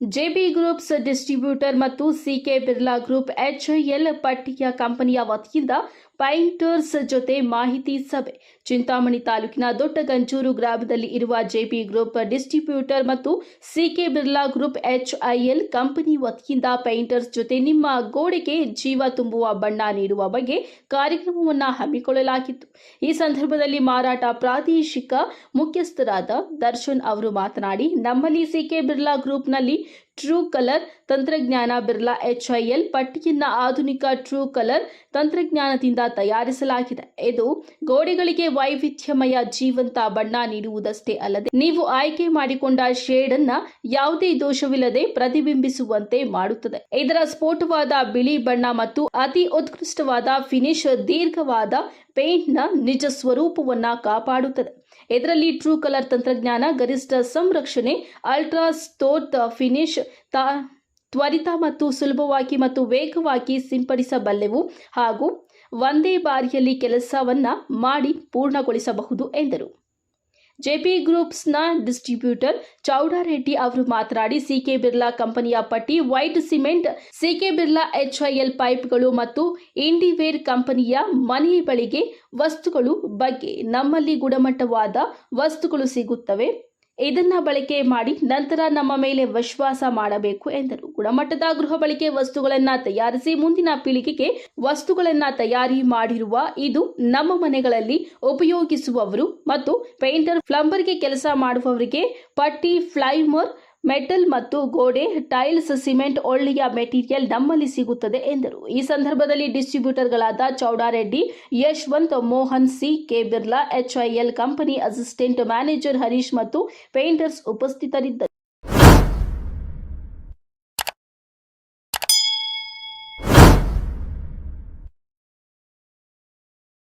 JB groups distributor ಮತ್ತು CK Birla group H L ಪಟ್ಟಿಯ ಕಂಪನಿಯ ವತಿಯಿಂದ ಪೈಂಟರ್ಸ್ ಜೊತೆ ಮಾಹಿತಿ ಸಭೆ. ಚಿಂತಾಮಣಿ ತಾಲೂಕಿನ ದೊಡ್ಡಗಂಚೂರು ಗ್ರಾಮದಲ್ಲಿ ಇರುವ ಜೆಬಿ ಗ್ರೂಪ್ ಡಿಸ್ಟ್ರಿಬ್ಯೂಟರ್ ಮತ್ತು CK Birla group H I L company ವತಿಯಿಂದ ಪೈಂಟರ್ಸ್ ಜೊತೆ ನಿಮ್ಮ ಗೋಡೆಗೆ ಜೀವ ತುಂಬುವ ಬಣ್ಣ ನೀಡುವ ಬಗ್ಗೆ ಕಾರ್ಯಕ್ರಮವನ್ನು ಹಮ್ಮಿಕೊಳ್ಳಲಾಗಿತ್ತು. ಈ ಸಂದರ್ಭದಲ್ಲಿ ಮಾರಾಟ ಪ್ರಾದೇಶಿಕ ಮುಖ್ಯಸ್ಥರಾದ ದರ್ಶನ್ ಅವರು ಮಾತನಾಡಿ, ನಮ್ಮಲ್ಲಿ ಸಿಕೆ ಬಿರ್ಲಾ ಗ್ರೂಪ್ನಲ್ಲಿ ಟ್ರೂ ಕಲರ್ ತಂತ್ರಜ್ಞಾನ ಬಿರ್ಲಾ ಎಲ್ ಪಟ್ಟಿಯನ್ನ ಆಧುನಿಕ ಟ್ರೂ ಕಲರ್ ತಂತ್ರಜ್ಞಾನದಿಂದ ತಯಾರಿಸಲಾಗಿದೆ. ಇದು ಗೋಡೆಗಳಿಗೆ ವೈವಿಧ್ಯಮಯ ಜೀವಂತ ಬಣ್ಣ ನೀಡುವುದಷ್ಟೇ ಅಲ್ಲದೆ, ನೀವು ಆಯ್ಕೆ ಮಾಡಿಕೊಂಡ ಶೇಡ್ ಅನ್ನ ಯಾವುದೇ ದೋಷವಿಲ್ಲದೆ ಪ್ರತಿಬಿಂಬಿಸುವಂತೆ ಮಾಡುತ್ತದೆ. ಇದರ ಸ್ಫೋಟವಾದ ಬಿಳಿ ಬಣ್ಣ ಮತ್ತು ಅತಿ ಉತ್ಕೃಷ್ಟವಾದ ಫಿನಿಶ್ ದೀರ್ಘವಾದ ಪೇಂಟ್ನ ನಿಜ ಸ್ವರೂಪವನ್ನ ಕಾಪಾಡುತ್ತದೆ. ಇದರಲ್ಲಿ ಟ್ರೂ ಕಲರ್ ತಂತ್ರಜ್ಞಾನ, ಗರಿಷ್ಠ ಸಂರಕ್ಷಣೆ ಅಲ್ಟ್ರಾ ಸ್ಟೋರ್ತ್ ಫಿನಿಶ್ ತಾ, ತ್ವರಿತ ಮತ್ತು ಸುಲಭವಾಗಿ ಮತ್ತು ವೇಗವಾಗಿ ಸಿಂಪಡಿಸಬಲ್ಲೆವು ಹಾಗೂ ಒಂದೇ ಬಾರಿಯಲ್ಲಿ ಕೆಲಸವನ್ನ ಮಾಡಿ ಪೂರ್ಣಗೊಳಿಸಬಹುದು ಎಂದರು. ಜೆಪಿ ಗ್ರೂಪ್ಸ್ನ ಡಿಸ್ಟ್ರಿಬ್ಯೂಟರ್ ಚೌಡಾರೆಡ್ಡಿ ಅವರು ಮಾತನಾಡಿ, ಸಿಕೆ ಬಿರ್ಲಾ ಕಂಪನಿಯ ಪಟ್ಟಿ white cement, CK Birla HIL ಪೈಪ್ಗಳು ಮತ್ತು ಇಂಡಿವೇರ್ ಕಂಪನಿಯ ಮನೆ ಬಳಿಗೆ ವಸ್ತುಗಳು ಬಗ್ಗೆ ನಮ್ಮಲ್ಲಿ ಗುಣಮಟ್ಟವಾದ ವಸ್ತುಗಳು ಸಿಗುತ್ತವೆ. ಇದನ್ನ ಬಳಕೆ ಮಾಡಿ ನಂತರ ನಮ್ಮ ಮೇಲೆ ವಿಶ್ವಾಸ ಮಾಡಬೇಕು ಎಂದರು. ಗುಣಮಟ್ಟದ ಗೃಹ ಬಳಕೆ ವಸ್ತುಗಳನ್ನ ತಯಾರಿಸಿ ಮುಂದಿನ ಪೀಳಿಗೆಗೆ ವಸ್ತುಗಳನ್ನ ತಯಾರಿ ಮಾಡಿರುವ ಇದು ನಮ್ಮ ಮನೆಗಳಲ್ಲಿ ಉಪಯೋಗಿಸುವವರು ಮತ್ತು ಪೇಂಟರ್, ಪ್ಲಂಬರ್ಗೆ ಕೆಲಸ ಮಾಡುವವರಿಗೆ ಪಟ್ಟಿ, ಫ್ಲೈಮರ್ ಮೆಟಲ್ ಮತ್ತು ಗೋಡೆ, ಟೈಲ್ಸ್, ಸಿಮೆಂಟ್, ಒಳ್ಳೆಯ ಮೆಟೀರಿಯಲ್ ನಮ್ಮಲ್ಲಿ ಸಿಗುತ್ತದೆ ಎಂದರು. ಈ ಸಂದರ್ಭದಲ್ಲಿ ಡಿಸ್ಟ್ರಿಬ್ಯೂಟರ್ಗಳಾದ Chowdareddy, Yashwant Mohan C, K. Birla HIL company assistant manager Harish ಮತ್ತು ಪೇಂಟರ್ಸ್ ಉಪಸ್ಥಿತರಿದ್ದರು